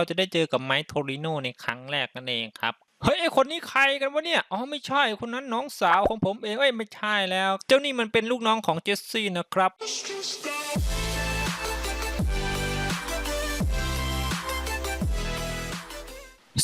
เราจะได้เจอกับไมค์โทริโนในครั้งแรกนั่นเองครับเฮ้ยไอคนนี้ใครกันวะเนี่ยอ๋อไม่ใช่คนนั้นน้องสาวของผมเองเอ้ยไม่ใช่แล้ว เจ้านี่มันเป็นลูกน้องของเจสซี่นะครับ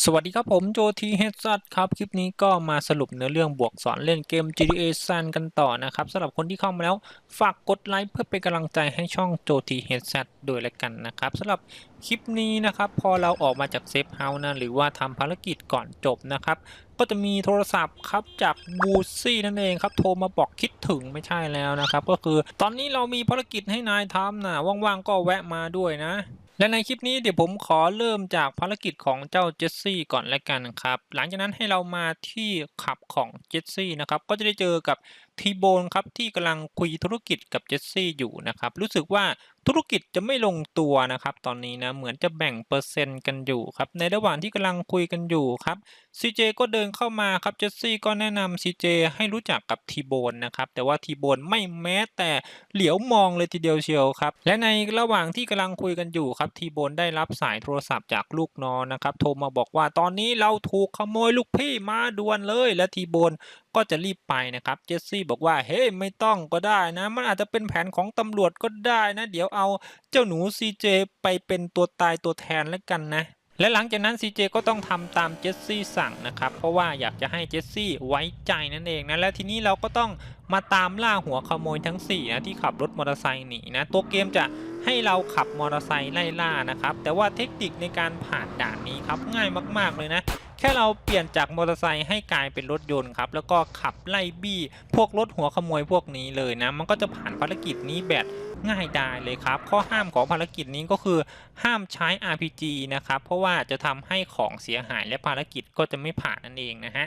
สวัสดีครับผมโจทีเฮดซัดครับ คลิปนี้ก็มาสรุปเนื้อเรื่องบวกสอนเล่นเกม GTA San กันต่อนะครับสำหรับคนที่เข้ามาแล้ว ฝากกดไลค์เพื่อเป็นกำลังใจให้ช่องโจทีเฮดซัดโดยละกันนะครับสำหรับคลิปนี้นะครับ พอเราออกมาจากเซฟเฮาส์นะหรือว่าทำภารกิจก่อนจบนะครับ ก็จะมีโทรศัพท์ครับจากบูซี่นั่นเองครับ โทรมาบอกคิดถึงไม่ใช่แล้วนะครับ ก็คือตอนนี้เรามีภารกิจให้นายทำนะว่างๆก็แวะมาด้วยนะ และในคลิปนี้เดี๋ยวผมขอเริ่มจากภารกิจของเจ้าเจสซี่ก่อนแล้วกันครับ หลังจากนั้นให้เรามาที่ขับของเจสซี่นะครับ ก็จะได้เจอกับทีโบนครับที่กำลังคุยธุรกิจกับเจสซี่อยู่นะครับ รู้สึกว่าธุรกิจจะไม่ลงตัวนะครับ ตอนนี้นะเหมือนจะแบ่งเปอร์เซ็นต์กันอยู่ครับ ในระหว่างที่กำลังคุยกันอยู่ครับ ซีเจก็เดินเข้ามาครับเจสซี่ก็แนะนำซีเจให้รู้จักกับทีโบนนะครับแต่ว่าทีโบนไม่แม้แต่เหลียวมองเลยทีเดียวเชียวครับและในระหว่างที่กำลังคุยกันอยู่ครับทีโบนได้รับสายโทรศัพท์จากลูกน้องนะครับโทรมาบอกว่าตอนนี้เราถูกขโมยลูกพี่มาด่วนเลย และทีโบนก็จะรีบไปนะครับเจสซี่บอกว่าเฮ้ยไม่ต้องก็ได้นะ มันอาจจะเป็นแผนของตำรวจก็ได้นะ เดี๋ยวเอาเจ้าหนูซีเจไปเป็นตัวตายตัวแทนแล้วกันนะ และหลังจากนั้น CJ ก็ต้องทำตามเจสซี่สั่งนะครับ เพราะว่าอยากจะให้เจสซี่ไว้ใจนั่นเองนะ และทีนี้เราก็ต้องมาตามล่าหัวขโมยทั้ง4นะที่ขับรถมอเตอร์ไซค์หนีนะ ตัวเกมจะให้เราขับมอเตอร์ไซค์ไล่ล่านะครับ แต่ว่าเทคนิคในการผ่านด่านนี้ครับง่ายมาก ๆเลยนะ แค่เราเปลี่ยนจากมอเตอร์ไซค์ให้กลายเป็นรถยนต์ครับ แล้วก็ขับไล่บี้พวกรถหัวขโมยพวกนี้เลยนะ มันก็จะผ่านภารกิจนี้แบบง่ายดายเลยครับ ข้อห้ามของภารกิจนี้ก็คือห้ามใช้ RPG นะครับ เพราะว่าจะทำให้ของเสียหายและภารกิจก็จะไม่ผ่านนั่นเองนะฮะ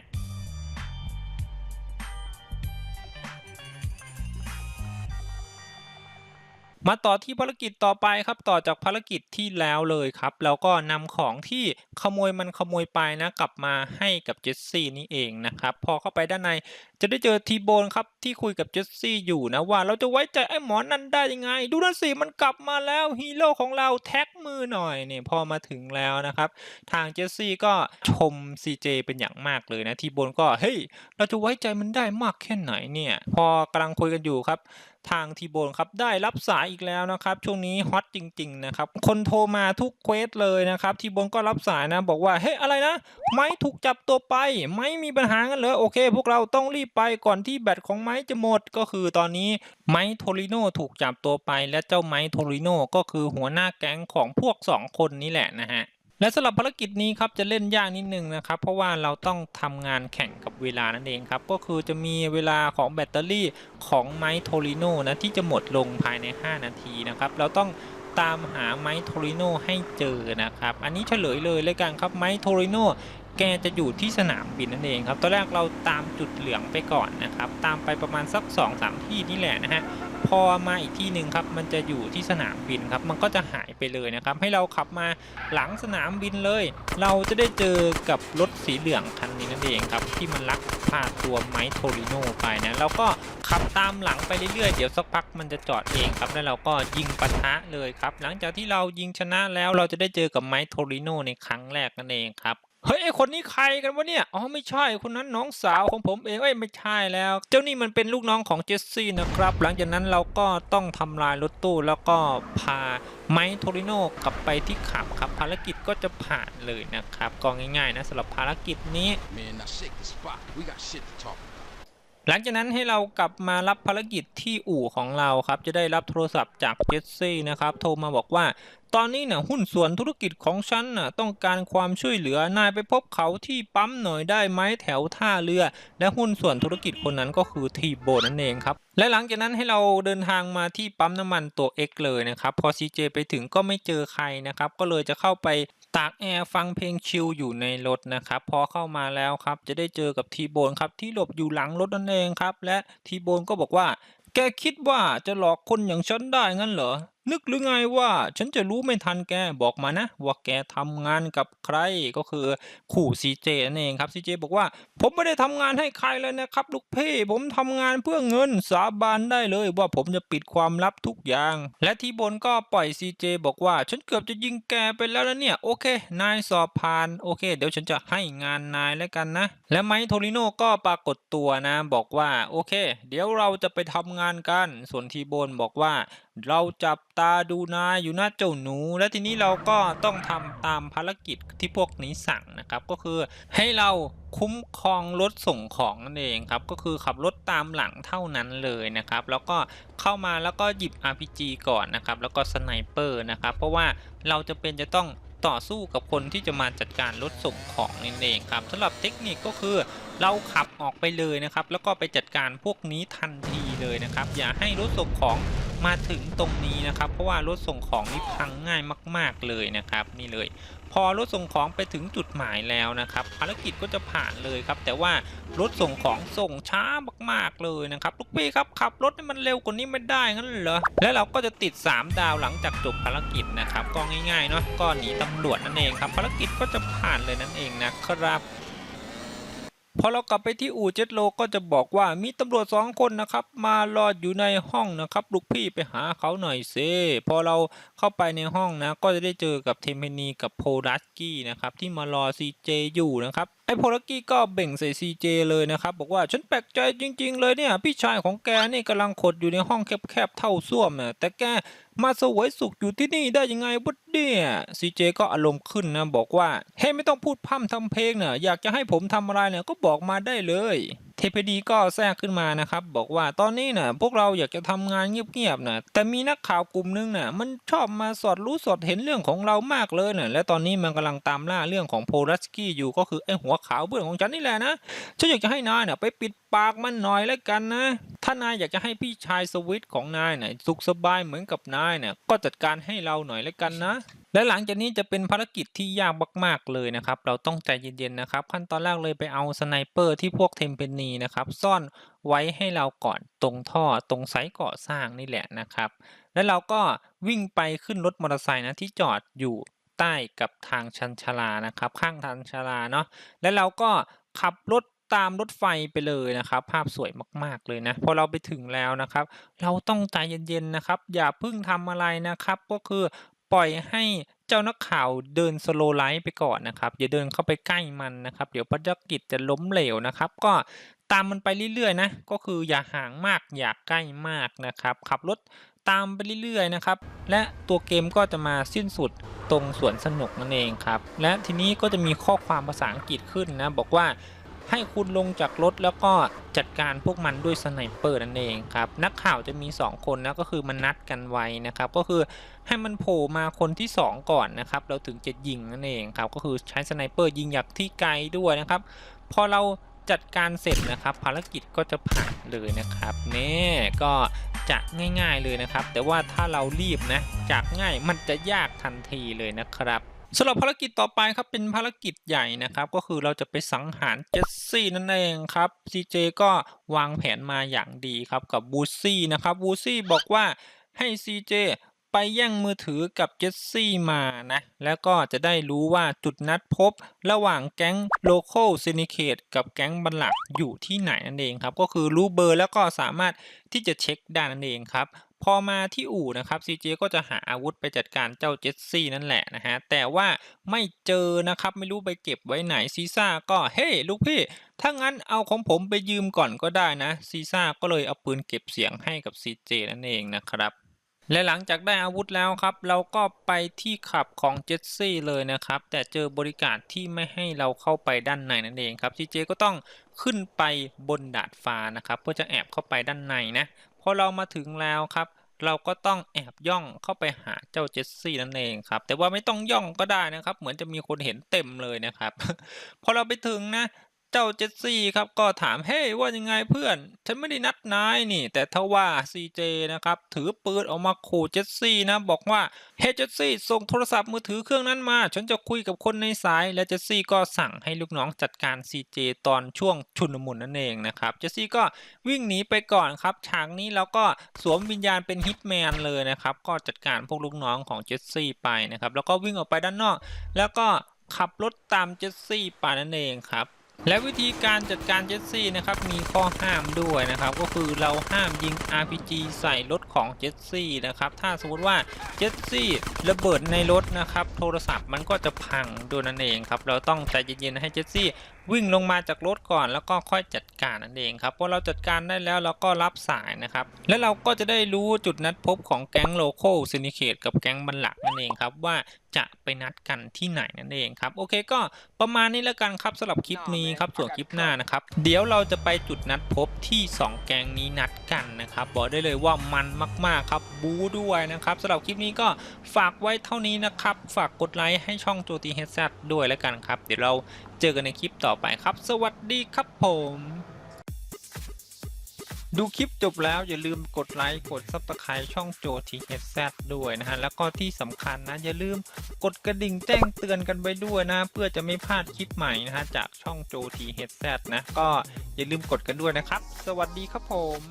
มาต่อที่ภารกิจต่อไปครับ ต่อจากภารกิจที่แล้วเลยครับเราก็นำของที่ขโมยมันขโมยไปนะกลับมาให้กับเจสซี่นี่เองนะครับ พอเข้าไปด้านในจะได้เจอทีโบนครับที่คุยกับเจสซี่อยู่นะว่า เราจะไว้ใจไอ้หมอนั่นได้ยังไง ดูนั่นสิมันกลับมาแล้วฮีโร่ของเราแท็กมือหน่อยเนี่ยพอมาถึงแล้วนะครับ ทางเจสซี่ก็ชม CJ เป็นอย่างมากเลยนะทีโบนก็เฮ้ยเราจะไว้ใจมันได้มากแค่ไหนเนี่ย พอกำลังคุยกันอยู่ครับทางทีโบนครับได้รับสายอีกแล้วนะครับ ช่วงนี้ฮอตจริง ๆ นะครับ คนโทรมาทุกเควสเลยนะครับ ทีโบนก็รับสายนะบอกว่าเฮ้ยอะไรนะ ไม้ถูกจับตัวไป ไม้มีปัญหากันเหรอโอเค พวกเราต้องรีบไปก่อนที่แบตของไม้จะหมดก็คือตอนนี้ไม้โทริโนถูกจับตัวไป และเจ้าไม้โทริโนก็คือหัวหน้าแก๊งของพวกสองคนนี้แหละนะฮะ และสำหรับภารกิจนี้ครับจะเล่นยากนิดนึงนะครับ เพราะว่าเราต้องทำงานแข่งกับเวลานั่นเองครับ ก็คือจะมีเวลาของแบตเตอรี่ของไมโทริโนนะที่จะหมดลงภายใน 5 นาทีนะครับ เราต้องตามหาไมโทริโนให้เจอนะครับ อันนี้เฉลยเลยเลยกันครับไมโทริโนแกจะอยู่ที่สนามบินนั่นเองครับ ตอนแรกเราตามจุดเหลืองไปก่อนนะครับ ตามไปประมาณสัก 2-3 ที่นี่แหละนะฮะ พอมาอีกที่หนึ่งครับมันจะอยู่ที่สนามบินครับ มันก็จะหายไปเลยนะครับ ให้เราขับมาหลังสนามบินเลย เราจะได้เจอกับรถสีเหลืองคันนี้นั่นเองครับ ที่มันลักพาตัวไมโทริโนไปนะเราก็ขับตามหลังไปเรื่อยๆ เดี๋ยวสักพักมันจะจอดเองครับ แล้วเราก็ยิงปะทะเลยครับ หลังจากที่เรายิงชนะแล้วเราจะได้เจอกับไมโทริโนในครั้งแรกนั่นเองครับ เฮ้ยไอคนนี้ใครกันวะเนี่ย อ๋อไม่ใช่คนนั้นน้องสาวของผมเองเอ้ยไม่ใช่แล้ว เจ้านี่มันเป็นลูกน้องของเจสซี่นะครับ หลังจากนั้นเราก็ต้องทำลายรถตู้แล้วก็พาไมค์โทริโนกลับไปที่ขับครับภารกิจก็จะผ่านเลยนะครับ ก็ง่ายๆนะสำหรับภารกิจนี้ หลังจากนั้นให้เรากลับมารับภารกิจที่อู่ของเราครับ จะได้รับโทรศัพท์จากเจสซี่นะครับ โทรมาบอกว่า ตอนนี้น่ะหุ้นส่วนธุรกิจของฉันน่ะต้องการความช่วยเหลือนายไปพบเขาที่ปั๊มหน่อยได้ไหมแถวท่าเรือ และหุ้นส่วนธุรกิจคนนั้นก็คือทีโบนั่นเองครับ และหลังจากนั้นให้เราเดินทางมาที่ปั๊มน้ำมันตัว X เลยนะครับ พอ CJ ไปถึงก็ไม่เจอใครนะครับ ก็เลยจะเข้าไป ตากแอร์ฟังเพลงชิลอยู่ในรถนะครับพอเข้ามาแล้วครับจะได้เจอกับทีโบนครับที่หลบอยู่หลังรถนั่นเองครับ และทีโบนก็บอกว่า แกคิดว่าจะหลอกคนอย่างฉันได้งั้นเหรอ นึกหรือไงว่าฉันจะรู้ไม่ทันแกบอกมานะ ว่าแกทำงานกับใครก็คือขู่ซีเจนั่นเองครับซีเจบอกว่า ผมไม่ได้ทำงานให้ใครเลยนะครับลูกพี่ผมทำงานเพื่อเงินสาบานได้เลย ว่าผมจะปิดความลับทุกอย่าง และทีบนก็ปล่อยซีเจบอกว่า ฉันเกือบจะยิงแกไปแล้วนะเนี่ยโอเค นายสอบผ่านโอเค เดี๋ยวฉันจะให้งานนายแล้วกันนะ และไมค์โทริโน่ก็ปรากฏตัวนะ บอกว่าโอเค เดี๋ยวเราจะไปทำงานกัน ส่วนทีโบนบอกว่า เราจับตาดูนายอยู่หน้าเจ้าหนู และทีนี้เราก็ต้องทำตามภารกิจที่พวกนี้สั่งนะครับก็คือให้เราคุ้มครองรถส่งของนั่นเองครับก็คือขับรถตามหลังเท่านั้นเลยนะครับ แล้วก็เข้ามาแล้วก็หยิบ RPG ก่อนนะครับแล้วก็สไนเปอร์นะครับเพราะว่าเราจะเป็นจะต้องต่อสู้กับคนที่จะมาจัดการรถส่งของนั่นเองครับสำหรับเทคนิคก็คือเราขับออกไปเลยนะครับ แล้วก็ไปจัดการพวกนี้ทันทีเลยนะครับ อย่าให้รถส่งของ มาถึงตรงนี้นะครับ เพราะว่ารถส่งของนี่พังง่ายมาก ๆเลยนะครับ นี่เลย พอรถส่งของไปถึงจุดหมายแล้วนะครับ ภารกิจก็จะผ่านเลยครับ แต่ว่ารถส่งของส่งช้ามากๆเลยนะครับลูกพี่ครับขับรถให้มันเร็วกว่านี้ไม่ได้งั้นเหรอแล้วเราก็จะติด 3 ดาวหลังจากจบภารกิจนะครับก็ง่ายๆเนาะก็หนีตำรวจนั่นเองครับ ภารกิจก็จะผ่านเลยนั่นเองนะครับ พอเรากลับไปที่อู่เจ็ตโลก็จะบอกว่ามีตำรวจสองคนนะครับ มารออยู่ในห้องนะครับ ลูกพี่ไปหาเขาหน่อยเซพอเราเข้าไปในห้องนะ ก็จะได้เจอกับเทมเพนีกับโพลัสกี้นะครับ ที่มารอซีเจอยู่นะครับ ไอ้โพลัสกี้ก็เบ่งใส่ซีเจเลยนะครับ บอกว่าฉันแปลกใจจริง ๆ เลยเนี่ย พี่ชายของแกนี่กำลังขดอยู่ในห้องแคบๆเท่าส้วมนะแต่แกมาสวยสุขอยู่ที่นี่ได้ยังไงบุดเนี่ยซีเจก็อารมณ์ขึ้นนะ บอกว่าเฮ้ยไม่ต้องพูดพร่ำทำเพลงเนี่ยอยากจะให้ผมทำอะไรเนี่ยก็บอกมาได้เลย เทพดีก็แทรกขึ้นมานะครับ บอกว่าตอนนี้น่ะพวกเราอยากจะทำงานเงียบๆนะแต่มีนักข่าวกลุ่มนึงน่ะมันชอบมาสอดรู้สอดเห็นเรื่องของเรามากเลยน่ะและตอนนี้มันกำลังตามล่าเรื่องของโพลัสกี้อยู่ก็คือไอ้หัวขาวเบื่องของฉันนี่แหละนะฉันอยากจะให้นายนะ่ะไปปิดปากมันหน่อยแล้วกันนะ ถ้านายอยากจะให้พี่ชายสวิตของนายเนี่ยสุขสบายเหมือนกับนายเนี่ยก็จัดการให้เราหน่อยแล้วกันนะ และหลังจากนี้จะเป็นภารกิจที่ยากมากๆเลยนะครับ เราต้องใจเย็นๆนะครับ ขั้นตอนแรกเลยไปเอาสไนเปอร์ที่พวกเทมเพนีนะครับซ่อนไว้ให้เราก่อนตรงท่อตรงไซต์ก่อสร้างนี่แหละนะครับ แล้วเราก็วิ่งไปขึ้นรถมอเตอร์ไซค์นะที่จอดอยู่ใต้กับทางชันชลานะครับ ข้างทางชลาเนาะแล้วเราก็ขับรถ ตามรถไฟไปเลยนะครับ ภาพสวยมาก ๆ เลยนะ พอเราไปถึงแล้วนะครับ เราต้องใจเย็น ๆ นะครับ อย่าเพิ่งทำอะไรนะครับ ก็คือปล่อยให้เจ้านักข่าวเดินสโลไลท์ไปก่อนนะครับอย่าเดินเข้าไปใกล้มันนะครับ เดี๋ยวภารกิจจะล้มเหลวนะครับ ก็ตามมันไปเรื่อยๆนะก็คืออย่าห่างมากอย่าใกล้มากนะครับ ขับรถตามไปเรื่อยๆนะครับ และตัวเกมก็จะมาสิ้นสุดตรงสวนสนุกนั่นเองครับ และทีนี้ก็จะมีข้อความภาษาอังกฤษขึ้นนะ บอกว่า ให้คุณลงจากรถแล้วก็จัดการพวกมันด้วยสไนเปอร์นั่นเองครับ นักข่าวจะมี 2 คนนะก็คือมันนัดกันไว้นะครับ ก็คือให้มันโผล่มาคนที่ 2 ก่อนนะครับ เราถึงจะยิงนั่นเองครับ ก็คือใช้สไนเปอร์ยิงจากที่ไกลด้วยนะครับ พอเราจัดการเสร็จนะครับ ภารกิจก็จะผ่านเลยนะครับนี่ก็จะง่ายๆเลยนะครับ แต่ว่าถ้าเรารีบนะจากง่ายมันจะยากทันทีเลยนะครับ สำหรับภารกิจต่อไปครับเป็นภารกิจใหญ่นะครับ ก็คือเราจะไปสังหารเจสซี่นั่นเองครับ CJ ก็วางแผนมาอย่างดีครับกับบูซี่นะครับบูซี่บอกว่าให้ CJ ไปแย่งมือถือกับเจสซี่มานะ แล้วก็จะได้รู้ว่าจุดนัดพบ ระหว่างแก๊งโลโ a l ซินิเคตกับแก๊งบัลลักอยู่ที่ไหนนั่นเองครับ ก็คือรู้เบอร์แล้วก็สามารถที่จะเช็คได้นั่นเองครับ พอมาที่อู่นะครับ CJ ก็จะหาอาวุธไปจัดการเจ้าเจสซี่นั่นแหละนะฮะแต่ว่าไม่เจอนะครับไม่รู้ไปเก็บไว้ไหนซีซ่าก็เฮ้ hey, ลูกพี่ถ้างั้นเอาของผมไปยืมก่อนก็ได้นะซีซ่าก็เลยเอาปืนเก็บเสียงให้กับ CJ นั่นเองนะครับและหลังจากได้อาวุธแล้วครับ เราก็ไปที่ขับของเจสซี่เลยนะครับ แต่เจอบริการที่ไม่ให้เราเข้าไปด้านในนั่นเองครับ CJ ก็ต้องขึ้นไปบนดาดฟ้านะครับเพื่อจะแอบเข้าไปด้านในนะ พอเรามาถึงแล้วครับ เราก็ต้องแอบย่องเข้าไปหาเจ้าเจสซี่นั่นเองครับ แต่ว่าไม่ต้องย่องก็ได้นะครับ เหมือนจะมีคนเห็นเต็มเลยนะครับ พอเราไปถึงนะ เจ้าเจสซี่ครับก็ถามเฮ้ยว่ายังไงเพื่อน ฉันไม่ได้นัดนายนี่ แต่ทว่าซีเจนะครับถือปืนออกมาขู่เจสซี่นะบอกว่าเฮ้เจสซี่ส่งโทรศัพท์มือถือเครื่องนั้นมา ฉันจะคุยกับคนในสาย และเจสซี่ก็สั่งให้ลูกน้องจัดการซีเจตอนช่วงชุนมุนนั่นเองนะครับเจสซี่ก็วิ่งหนีไปก่อนครับฉากนี้เราก็สวมวิญญาณเป็นฮิตแมนเลยนะครับก็จัดการพวกลูกน้องของเจสซี่ไปนะครับแล้วก็วิ่งออกไปด้านนอก แล้วก็ขับรถตามเจสซี่ไปนั่นเองครับ และวิธีการจัดการเจสซี่นะครับมีข้อห้ามด้วยนะครับ ก็คือเราห้ามยิง RPG ใส่รถของเจสซี่นะครับถ้าสมมติว่าเจสซี่ระเบิดในรถนะครับโทรศัพท์มันก็จะพังด้วยนั่นเองครับเราต้องใจเย็นๆให้เจสซี่ วิ่งลงมาจากรถก่อนแล้วก็ค่อยจัดการนั่นเองครับพอเราจัดการได้แล้วเราก็รับสายนะครับ และเราก็จะได้รู้จุดนัดพบของแก๊งโลโก้ซินิเคตกับแก๊งบันหลักนั่นเองครับว่าจะไปนัดกันที่ไหนนั่นเองครับ โอเคก็ประมาณนี้แล้วกันครับสำหรับคลิปนี้ครับส่วนคลิปหน้านะครับ เดี๋ยวเราจะไปจุดนัดพบที่ 2 แก๊งนี้นัดกันนะครับ บอกได้เลยว่ามันมากๆครับบู๊ด้วยนะครับสำหรับคลิปนี้ก็ฝากไว้เท่านี้นะครับ ฝากกดไลค์ให้ช่องโจตีเฮดซด้วยแล้วกันครับ เดี๋ยวเรา เจอกันในคลิปต่อไปครับ สวัสดีครับผม ดูคลิปจบแล้วอย่าลืมกดไลค์กด Subscribe ช่องโจทีเฮดซด้วยนะฮะ แล้วก็ที่สำคัญนะ อย่าลืมกดกระดิ่งแจ้งเตือนกันไปด้วยนะ เพื่อจะไม่พลาดคลิปใหม่นะฮะจากช่องโจทีเฮดซนะ ก็อย่าลืมกดกันด้วยนะครับ สวัสดีครับผม